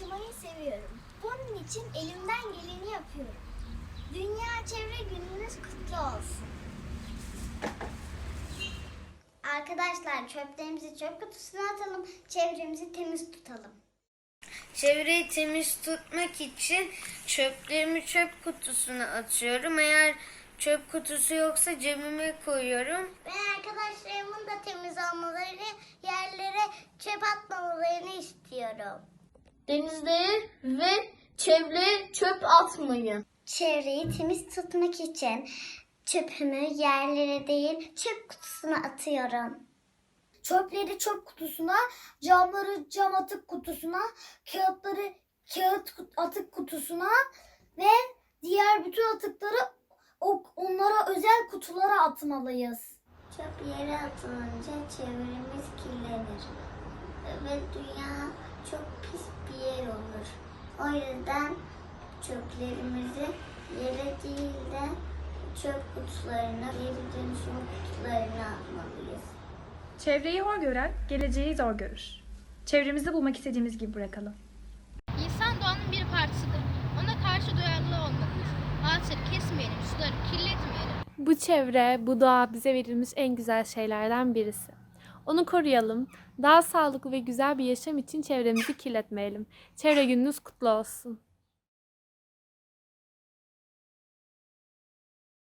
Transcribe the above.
yaşamayı seviyorum. Bunun için elimden geleni yapıyorum. Dünya Çevre Gününüz kutlu olsun. Arkadaşlar çöplerimizi çöp kutusuna atalım, çevremizi temiz tutalım. Çevreyi temiz tutmak için çöplerimi çöp kutusuna atıyorum. Eğer çöp kutusu yoksa cebime koyuyorum. Ben arkadaşlarımın da temiz olmaları, yerlere çöp atmamalarını istiyorum. Denizlere ve çevreye çöp atmayın. Çevreyi temiz tutmak için çöpümü yerlere değil çöp kutusuna atıyorum. Çöpleri çöp kutusuna, camları cam atık kutusuna, kağıtları kağıt atık kutusuna ve diğer bütün atıkları o- onlara özel kutulara atmalıyız. Çöp yere atılınca çevremiz kirlenir ve dünya çok pis bir yer olur. O yüzden çöplerimizi yere değil de çöp kutularına, geri dönüşüm kutularına atmalıyız. Çevreyi hor gören, geleceği zor görür. Çevremizi bulmak istediğimiz gibi bırakalım. İnsan doğanın bir parçasıdır. Ona karşı duyarlı olmalıyız. Ağaçları kesmeyelim, suları kirletmeyelim. Bu çevre, bu doğa bize verilmiş en güzel şeylerden birisi. Onu koruyalım. Daha sağlıklı ve güzel bir yaşam için çevremizi kirletmeyelim. Çevre gününüz kutlu olsun.